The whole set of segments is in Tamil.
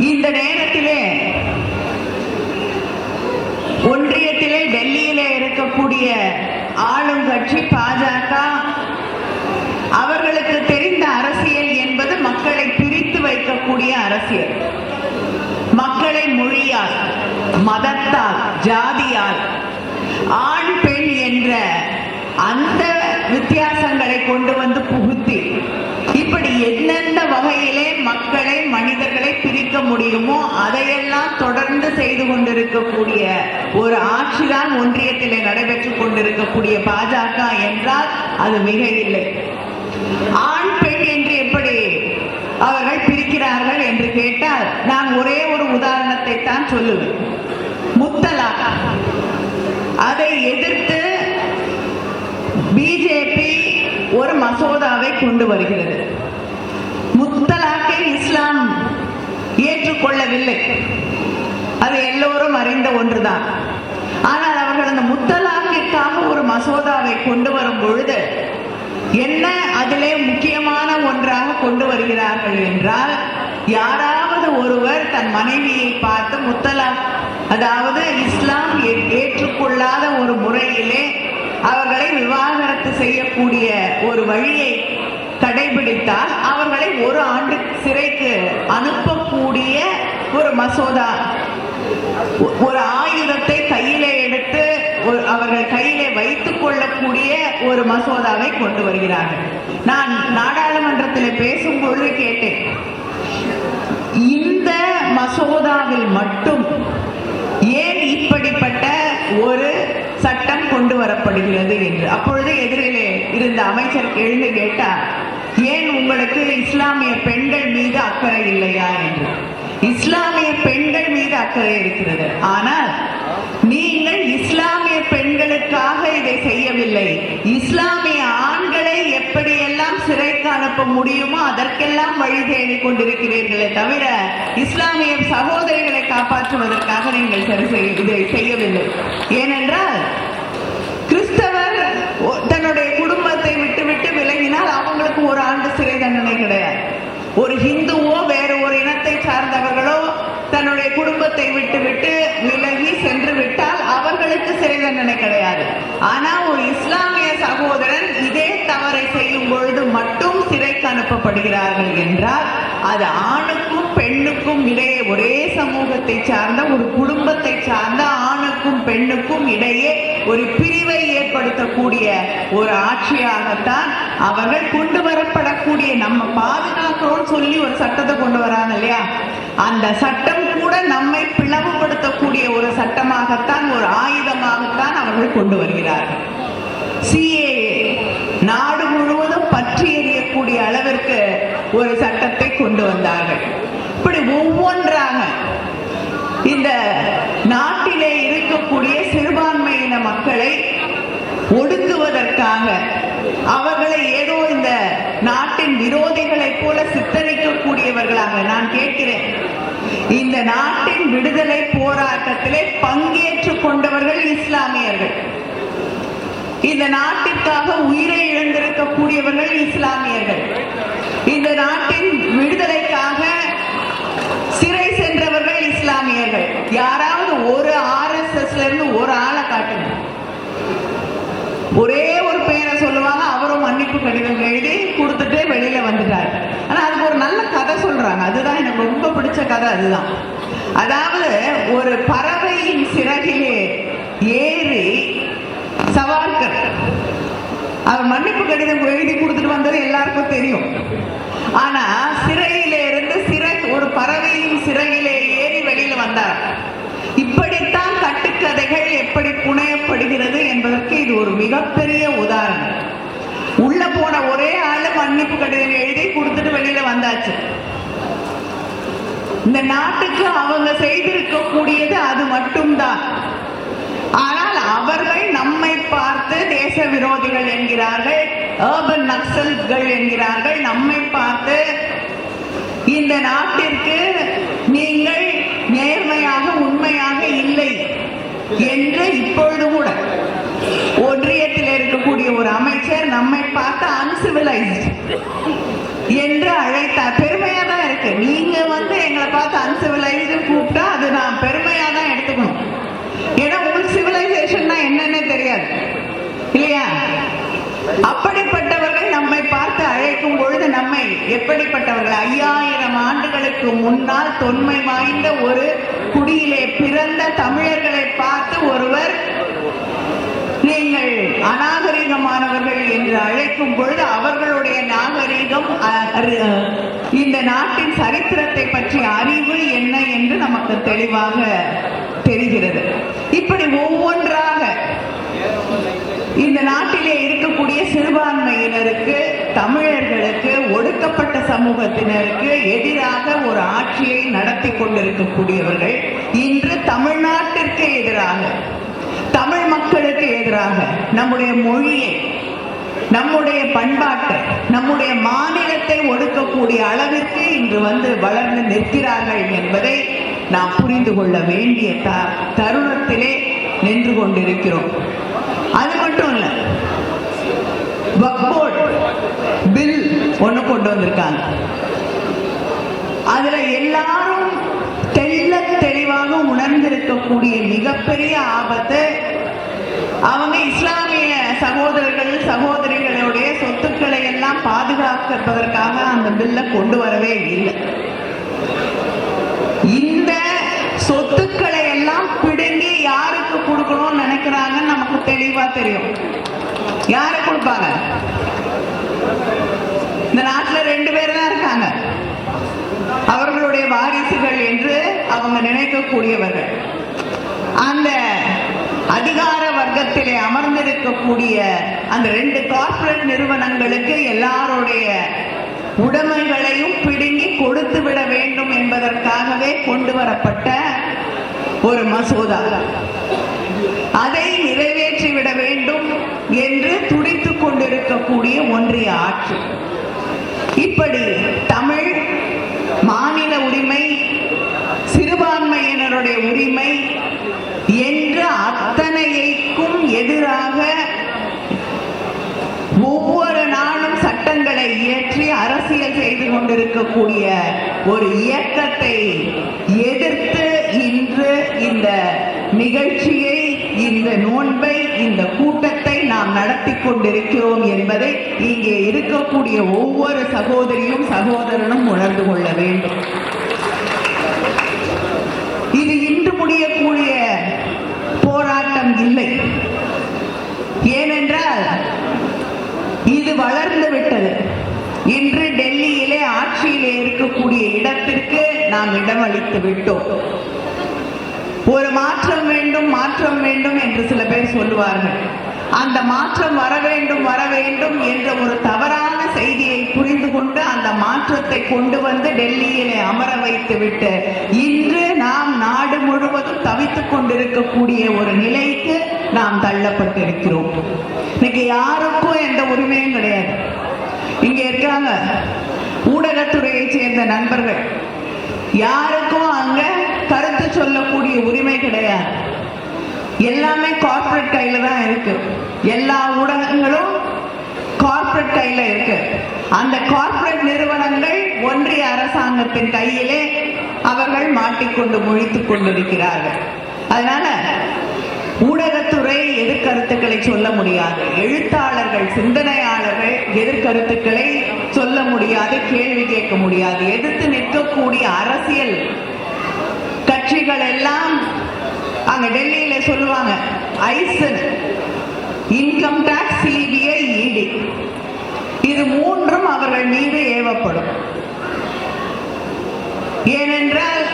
இந்த நேரத்திலே ஒன்றியத்திலே டெல்லியிலே இருக்கக்கூடிய ஆளுங்கட்சி பாஜக அவர்களுக்கு தெரிந்த அரசியல் என்பது மக்களை பிரித்து வைக்கக்கூடிய அரசியல். மக்களை மொழியால் மதத்தால் ஜாதியால் ஆண் பெண் என்ற அந்த வித்தியாசங்களை கொண்டு வந்து புகுத்தி இப்படி எந்தெந்த வகையிலே மக்களை இருக்க முடியுமோ அதையெல்லாம் தொடர்ந்து செய்து கொண்டிருக்கக்கூடிய ஒரு ஆட்சிதான் ஒன்றியத்திலே நடைபெற்றுக் கொண்டிருக்கக்கூடிய பாஜக என்றால் அது மிக இல்லை ஆண் பெண் என்று எப்படி அவர்கள் பிரிக்கிறார்கள் என்று கேட்டால் நான் ஒரே ஒரு உதாரணத்தை தான் சொல்லுவேன். முத்தலாக் அதை எதிர்த்து பிஜேபி ஒரு மசோதாவை கொண்டு வருகிறது. முத்தலாக்கை இஸ்லாம் ஏற்றுக்கொள்ளவில்லை. அது எல்லோரும் அறிந்த ஒன்றுதான். ஆனால் அவர்கள் அந்த முத்தலாக்கிற்காக ஒரு மசோதாவை கொண்டு வரும் பொழுது என்ன அதிலே முக்கியமான ஒன்றாக கொண்டு வருகிறார்கள் என்றால் யாராவது ஒருவர் தன் மனைவியை பார்த்து முத்தலாக் அதாவது இஸ்லாம் ஏற்றுக்கொள்ளாத ஒரு முறையிலே அவர்களை விவாகரத்து செய்யக்கூடிய ஒரு வழியை கடைபிடித்தால் அவர்களை ஒரு ஆண்டு சிறைக்கு அனுப்பக்கூடிய ஒரு மசோதா. ஒரு ஆயுதத்தை கையிலே எடுத்து ஒரு- அவர்கள் கையிலே வைத்துக் கொள்ளக்கூடிய ஒரு மசோதாவை கொண்டு வருகிறார்கள். நான் நாடாளுமன்றத்தில் பேசும் பொழுது கேட்டேன். இந்த மசோதாவில் மட்டும் ஏன் இப்படிப்பட்ட ஒரு கொண்டு என்று. அப்பொழுது எதிரிலே இருந்த அமைச்சர் எழுந்து கேட்டார் ஏன் உங்களுக்கு இஸ்லாமிய பெண்கள் மீது அக்கறை இல்லையா? என்று. இஸ்லாமிய பெண்கள் மீது அக்கறை இருக்கிறது. ஆனால் நீங்கள் இஸ்லாமிய பெண்களுக்காக இதை செய்யவில்லை. இஸ்லாமிய ஆண்களை எப்படியெல்லாம் சிறைக்கு அனுப்ப முடியுமோ அதற்கெல்லாம் வழி தேடிக் கொண்டிருக்கிறீர்களே தவிர இஸ்லாமிய சகோதரிகளை காப்பாற்றுவதற்காக நீங்கள் சரி செய்ய இதை செய்யவில்லை. ஏனென்றால் கிறிஸ்தவர் ஒ- தன்னுடைய குடும்பத்தை விட்டு விட்டு விலகினால் அவங்களுக்கு ஒரு ஆண்டு சிறை தண்டனை கிடையாது ஒரு ஹிந்துவோ வேற ஒரு இனத்தை சார்ந்தவர்களோ தன்னுடைய குடும்பத்தை விட்டுவிட்டு விலகி சென்று விட்டால் அவர்களுக்கு சிறை தண்டனை கிடையாது. ஆனா ஒரு இஸ்லாமிய சகோதரன் இதே தவறை செய்யும் பொழுது மட்டும் சிறைக்கு அனுப்பப்படுகிறார்கள் என்றால் அது ஆணுக்கும் பெண்ணுக்கும் இடையே ஒரே சமூகத்தை சார்ந்த ஒரு குடும்பத்தை சார்ந்த ஆணுக்கும் பெண்ணுக்கும் இடையே ஒரு பிரிவை ஏற்படுத்தக்கூடிய ஒரு ஆட்சியாகத்தான் அவர்கள் கொண்டு வரப்படக்கூடிய நம்ம பாதுகாக்கிறோம்னு சொல்லி ஒரு சட்டத்தை கொண்டு வராங்க இல்லையா? அந்த சட்டம் கூட நம்மை பிளவுபடுத்தக்கூடிய ஒரு சட்டமாகத்தான் ஒரு ஆயுதமாகத்தான் அவர்கள் கொண்டு வருகிறார்கள். சிஏ நாடு முழுவதும் பற்றி எறியக்கூடிய அளவிற்கு ஒரு சட்டத்தை கொண்டு வந்தார்கள். இப்படி ஒவ்வொன்றாக இந்த நாட்டிலே இருக்கக்கூடிய சிறுபான்மையின மக்களை கொள்வதற்காக அவர்களை ஏதோ இந்த நாட்டின் விரோதிகளைப் போல சித்தரிக்கக்கூடியவர்களாக நான் கேட்கிறேன். இந்த நாட்டின் விடுதலை போராட்டத்திலே பங்கேற்றுக் கொண்டவர்கள் இஸ்லாமியர்கள். இந்த நாட்டிற்காக உயிரை இழந்திருக்கக்கூடியவர்கள் இஸ்லாமியர்கள். இந்த நாட்டின் விடுதலைக்காக சிறை சென்றவர்கள் இஸ்லாமியர்கள். யாராவது ஒரு ஆ இருந்து ஒரு ஆளை காட்டுங்க ஒரே ஒரு பெயரை சொல்லுவாங்க அவரும் மன்னிப்பு கடிதம் எழுதி கொடுத்துட்டு வெளியில வந்துட்டார். ஆனா அதுக்கு ஒரு நல்ல கதை சொல்றாங்க. அதுதான் எனக்கு ரொம்ப பிடிச்ச கதை அதுதான். அதாவது ஒரு பறவையின் சிறகிலே ஏறி சவார்கர் அவர் மன்னிப்பு கடிதம் எழுதி கொடுத்துட்டு வந்தது எல்லாருக்கும் தெரியும். ஆனா சிறையிலே இருந்து சிறை ஒரு பறவையின் சிறையிலே ஏறி வெளியில வந்தார். இப்படித்தான் கட்டுக்கதைகள் எப்படி புனையப்படுகிறது என்பதற்கு இது ஒரு மிகப்பெரிய உதாரணம். உள்ள போன ஒரே ஆளு மன்னிப்பு கடிதம் எழுதி கொடுத்துட்டு வெளியில வந்தாச்சு. இந்த நாட்டுக்கு அவங்க செய்திருக்கக்கூடியது அது மட்டும்தான். ஆனால் அவர்கள் நம்மை பார்த்து தேச விரோதிகள் என்கிறார்கள் ஏர்பன் நக்சல்கள் என்கிறார்கள். நம்மை பார்த்து இந்த நாட்டிற்கு நீங்கள் நேர்மையாக உண்மையாக இல்லை என்று இப்பொழுது கூட நம்மை பார்த்து அன்சிவிலைஸ்ட் என்று அழைத்தார் பெருமையா தான் இருக்கு. நீங்க வந்து எங்களை பார்த்து அன்சிவிலைஸ்டு கூப்பிட்டா அது நான் பெருமையா தான் எடுத்துக்கணும். ஏன்னா உங்களுக்கு சிவிலைசேஷன்னா என்னன்னு தெரியாது. இல்லையா? அப்படிப்பட்டவர்கள் நம்மை பார்த்து அழைக்கும் பொழுது நம்மை எப்படிப்பட்டவர்கள்? ஐயாயிரம் ஆண்டுகளுக்கு முன்னால் தொன்மை வாய்ந்த ஒரு குடியிலே பிறந்த தமிழ் கேட்கும் பொழுது அவர்களுடைய நாகரிகம் இந்த நாட்டின் சரித்திரத்தை பற்றிய அறிவு என்ன என்று நமக்கு தெளிவாக தெரிகிறது. இப்படி ஒவ்வொன்றாக இந்த நாட்டிலே இருக்கக்கூடிய சிறுபான்மையினருக்கு தமிழர்களுக்கு ஒடுக்கப்பட்ட சமூகத்தினருக்கு எதிராக ஒரு ஆட்சியை நடத்தி கொண்டிருக்கக்கூடியவர்கள் இன்று தமிழ்நாட்டிற்கு எதிராக தமிழ் மக்களுக்கு எதிராக நம்முடைய மொழியை நம்முடைய பண்பாட்டை நம்முடைய மாநிலத்தை ஒடுக்கக்கூடிய அளவிற்கு இன்று வந்து வளர்ந்து நிற்கிறார்கள் என்பதை நாம் புரிந்து கொள்ள வேண்டிய த தருணத்திலே நின்று கொண்டிருக்கிறோம். அது மட்டும் இல்ல பில் ஒண்ணு கொண்டு வந்திருக்காங்க. அதுல எல்லாரும் தெள்ள தெளிவாக உணர்ந்திருக்கக்கூடிய மிகப்பெரிய ஆபத்து அவங்க இஸ்லாம் சகோதரர்கள் சகோதரிகளுடைய சொத்துக்களை எல்லாம் பாதுகாப்பதற்காக அந்த பில்லை கொண்டு வரவே இல்லை. இந்த சொத்துக்களை எல்லாம் பிடுங்கி யாருக்கு கொடுக்கணும்னு நினைக்கிறாங்கன்னு நமக்கு தெளிவா தெரியும். யாரு கொடுப்பாங்க? இந்த நாட்டுல ரெண்டு பேர் தான் இருக்காங்க. அவர்களுடைய வாரிசுகள் என்று அவங்க நினைக்கக்கூடியவர்கள். அந்த அதிகார உலகத்திலே அமர்ந்திருக்கக்கூடிய அந்த ரெண்டு கார்ப்பரேட் நிறுவனங்களுக்கு எல்லாருடைய உடைமைகளையும் பிடுங்கி கொடுத்து விட வேண்டும் என்பதற்காகவே கொண்டு வரப்பட்ட ஒரு மசோதா. அதை நிறைவேற்றிவிட வேண்டும் என்று துடித்துக் கொண்டிருக்கக்கூடிய ஒன்றிய ஆட்சி. இப்படி தமிழ் மாநில உரிமை சிறுபான்மையினருடைய உரிமை என்று அத்தனைக்கும் எதிராக ஒவ்வொரு நாளும் சட்டங்களை இயற்றி அரசியல் செய்து கொண்டிருக்கக்கூடிய ஒரு இயக்கத்தை எதிர்த்து இன்று இந்த நிகழ்ச்சியை இந்த நோன்பை இந்த கூட்டத்தை நாம் நடத்தி கொண்டிருக்கிறோம் என்பதை இங்கே இருக்கக்கூடிய ஒவ்வொரு சகோதரியும் சகோதரனும் உணர்ந்து கொள்ள வேண்டும் இது இன்று முடியக்கூடிய போராட்டம் இல்லை ஏனென்றால் இது வளர்ந்து விட்டது இன்று டெல்லியிலே ஆட்சியிலே இருக்கக்கூடிய இடத்திற்கு நாம் இடமளித்து விட்டோம். ஒரு மாற்றம் வேண்டும் மாற்றம் வேண்டும் என்று சில பேர் சொல்லுவார்கள். அந்த மாற்றம் வர வேண்டும் வர வேண்டும் என்ற ஒரு தவறான செய்தியை புரிந்து கொண்டு அந்த மாற்றத்தை கொண்டு வந்து டெல்லியிலே அமர வைத்து விட்டு இன்று நாம் நாடு முழுவதும் தவித்துக் கொண்டிருக்கக்கூடிய ஒரு நிலைக்கு நாம் தள்ளப்பட்டிருக்கிறோம். இன்னைக்கு யாருக்கும் எந்த உரிமையும் கிடையாது. இங்க இருக்காங்க. ஊடகத்துறையை சேர்ந்த நண்பர்கள். யாருக்கும் அங்க கருத்து சொல்லக்கூடிய உரிமை கிடையாது. எல்லாமே கார்ப்பரேட் கையில தான் இருக்கு. எல்லா ஊடகங்களும் கார்ப்பரேட் கையில இருக்கு. அந்த கார்ப்பரேட் நிறுவனங்கள் ஒன்றிய அரசாங்கத்தின் கையிலே அவர்கள் மாட்டிக்கொண்டு முழித்துக் கொண்டிருக்கிறார்கள். அதனால எதிர்கருத்துக்களை சொல்ல முடியாது. எழுத்தாளர்கள் சிந்தனையாளர்கள் எதிர்கருத்துக்களை சொல்ல முடியாது கேள்வி கேட்க முடியாது. எதிர்த்து நிற்கக்கூடிய அரசியல் கட்சிகள் எல்லாம் அங்க டெல்லியில சொல்லுவாங்க ஐசன் இன்கம் டாக்ஸ் சிபிஐ இடி இது மூன்றும் அவர்கள் மீது ஏவப்படும். ஏனென்றால்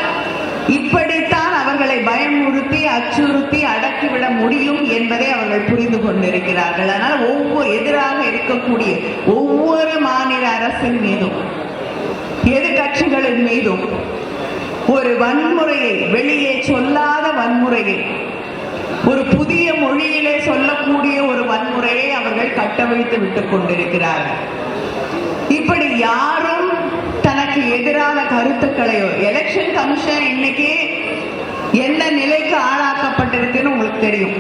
இப்படி அவர்களை பயமுறுத்தி அச்சுறுத்தி அடக்கிவிட முடியும் என்பதை அவர்கள் புரிந்து கொண்டிருக்கிறார்கள். ஆனால் ஒவ்வொரு எதிராக இருக்கக்கூடிய ஒவ்வொரு மாநில அரசின் மீதும் எதிர்கட்சிகளின் மீதும் ஒரு வன்முறையை வெளியே சொல்லாத வன்முறையை ஒரு புதிய மொழியிலே சொல்லக்கூடிய ஒரு வன்முறையை அவர்கள் கட்டவிழ்த்து விட்டுக் கொண்டிருக்கிறார்கள். இப்படி யாரும் தனக்கு எதிரான கருத்துக்களையோ எலெக்ஷன் கமிஷன் இன்னைக்கு எந்த நிலைக்கு ஆளாக்கப்பட்டிருக்குன்னு உங்களுக்கு தெரியும்.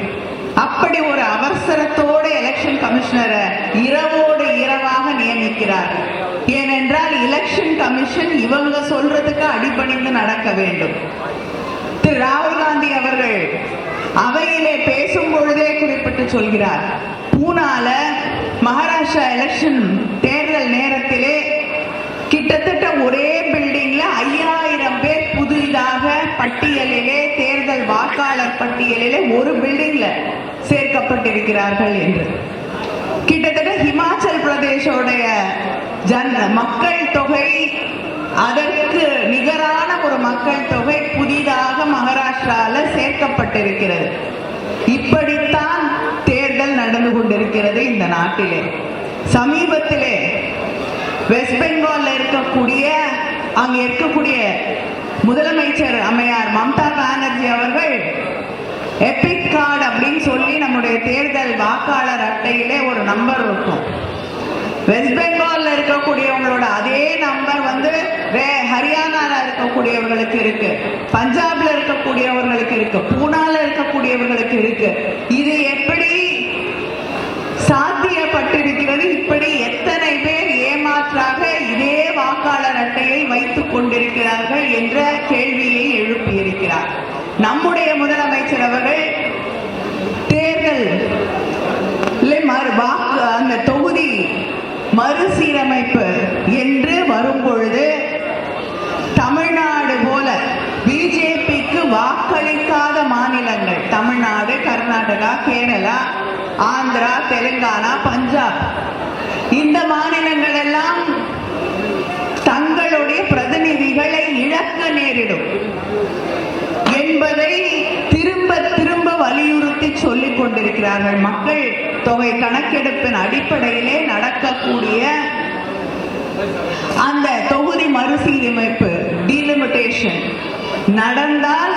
அப்படி ஒரு அவசரத்தோடு எலெக்ஷன் கமிஷனரை இரவோடு இரவாக நியமிக்கிறார். ஏனென்றால் எலெக்ஷன் கமிஷன் இவங்க சொல்றதுக்கு அடிபணிந்து நடக்க வேண்டும். திரு ராகுல் காந்தி அவர்கள் அவையிலே பேசும் பொழுதே குறிப்பிட்டு சொல்கிறார். பூனால மகாராஷ்டிரா எலெக்ஷன் தேர்தல் நேரத்திலே கிட்டத்தட்ட ஒரே வாக்காளர் பட்டியலிலே ஒரு பில்டிங்ல சேர்க்கப்பட்டிருக்கிறார்கள் என்று. கிட்டத்தட்ட ஹிமாச்சல் பிரதேசோடைய ஜன் மக்கள் தொகை அதற்கு நிகரான ஒரு மக்கள் தொகை புதிதாக மகாராஷ்டிரால சேர்க்கப்பட்டிருக்கிறது. இப்படித்தான் தேர்தல் நடந்து கொண்டிருக்கிறது இந்த நாட்டிலே. சமீபத்திலே வெஸ்ட் பெங்கால்ல இருக்கக்கூடிய அங்கே இருக்கக்கூடிய முதலமைச்சர் அம்மையார் மம்தா பானர்ஜி அவர்கள் எபிக் கார்டு அப்படின்னு சொல்லி நம்முடைய தேர்தல் வாக்காளர் அட்டையிலே ஒரு நம்பர் இருக்கும். வெஸ்ட் பெங்கால்ல இருக்கக்கூடியவங்களோட அதே நம்பர் வந்து வே ஹரியானால இருக்கக்கூடியவர்களுக்கு இருக்கு. பஞ்சாப்ல இருக்கக்கூடியவர்களுக்கு இருக்கு. பூனால இருக்கக்கூடியவர்களுக்கு இருக்கு. இது என்ற கேள்வியை எழுப்பியிருக்கிறார். நம்முடைய முதலமைச்சர் அவர்கள் தேர்தல் வாக்கு அந்த தொகுதி மறுசீரமைப்பு என்று வரும்பொழுது தமிழ்நாடு போல பிஜேபிக்கு வாக்களிக்காத மாநிலங்கள் தமிழ்நாடு கர்நாடகா கேரளா ஆந்திரா தெலுங்கானா பஞ்சாப் இந்த மாநிலங்கள் எல்லாம் தங்களுடைய பிரதிநிதிகளை இழக்க நேரிடும். என்பதை திரும்ப திரும்ப வலியுறுத்தி சொல்லிக் கொண்டிருக்கிறார்கள் மக்கள். தொகை கணக்கெடுப்பின் அடிப்படையிலே நடக்கக்கூடிய அந்த தொகுதி மறுசீரமைப்பு டீலிமிட்டேஷன் நடந்தால்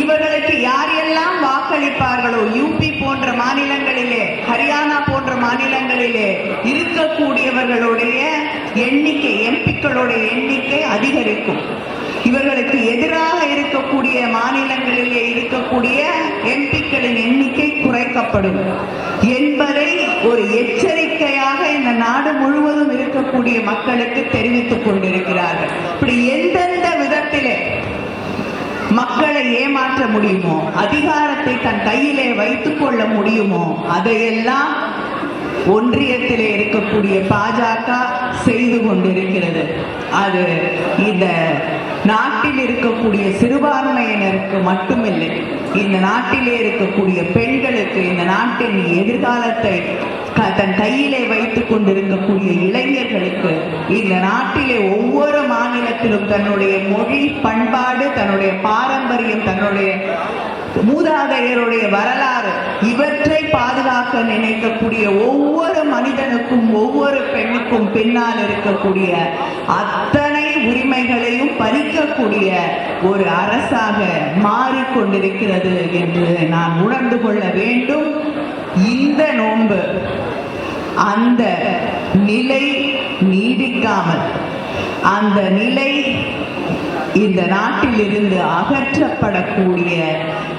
இவர்களுக்கு யார் எல்லாம் வாக்களிப்பார்களோ யூபி போன்ற மாநிலங்களிலே ஹரியானா போன்ற மாநிலங்களிலே இருக்கக்கூடியவர்களுடைய எண்ணிக்கை எம்பிக்களுடைய எண்ணிக்கை அதிகரிக்கும். இவர்களுக்கு எதிராக இருக்கக்கூடிய மாநிலங்களிலே இருக்கக்கூடிய எம்பிக்களின் எண்ணிக்கை குறைக்கப்படும். என்பதை ஒரு எச்சரிக்கையாக இந்த நாடு முழுவதும் இருக்கக்கூடிய மக்களுக்கு தெரிவித்துக் கொண்டிருக்கிறார்கள். இப்படி எந்தெந்த விதத்திலே மக்களை ஏமாற்ற முடியுமோ அதிகாரத்தை தன் கையிலே வைத்துக் கொள்ள முடியுமோ அதையெல்லாம் ஒன்றியத்திலே இருக்கக்கூடிய பாஜக செய்து கொண்டிருக்கிறது. அது இந்த நாட்டில் இருக்கக்கூடிய சிறுபான்மையினருக்கு மட்டுமில்லை இந்த நாட்டிலே இருக்கக்கூடிய பெண்களுக்கு இந்த நாட்டின் எதிர்காலத்தை க- தன் கையிலே வைத்துக் கொண்டிருக்கக்கூடிய இளைஞர்களுக்கு இந்த நாட்டிலே ஒவ்வொரு மாநிலத்திலும் தன்னுடைய மொழி பண்பாடு தன்னுடைய பாரம்பரியம் தன்னுடைய மூதாதையருடைய வரலாறு இவற்றை பாதுகாக்க நினைக்கக்கூடிய ஒவ்வொரு மனிதனுக்கும் ஒவ்வொரு பெண்ணுக்கும் பின்னால் இருக்கக்கூடிய அத்தனை உரிமைகளையும் பறிக்கக்கூடிய ஒரு அரசாக மாறிக்கொண்டிருக்கிறது என்று நான் உணர்ந்து கொள்ள வேண்டும். இந்த நோன்பு அந்த நிலை நீடிக்காமல் அந்த நிலை இந்த நாட்டிலிருந்து அகற்றப்படக்கூடிய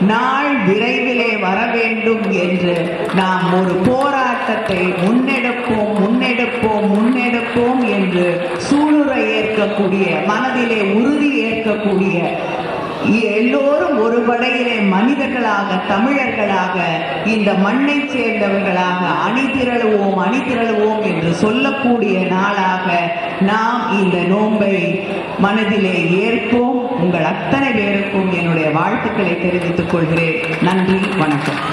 நாள் விரைவிலே வர வேண்டும் என்று நாம் ஒரு போராட்டத்தை முன்னெடுப்போம் முன்னெடுப்போம் முன்னெடுப்போம் என்று சூளுரை ஏற்கக்கூடிய மனதிலே உறுதி ஏற்கக்கூடிய எல்லோரும் ஒரு படையிலே மனிதர்களாக தமிழர்களாக இந்த மண்ணை சேர்ந்தவர்களாக அணிதிரளுவோம் அணிதிரளுவோம் என்று சொல்லக்கூடிய நாளாக நாம் இந்த நோன்பை மனதிலே ஏற்போம். உங்கள் அத்தனை பேருக்கும் என்னுடைய வாழ்த்துக்களை தெரிவித்துக் கொள்கிறேன். நன்றி வணக்கம்.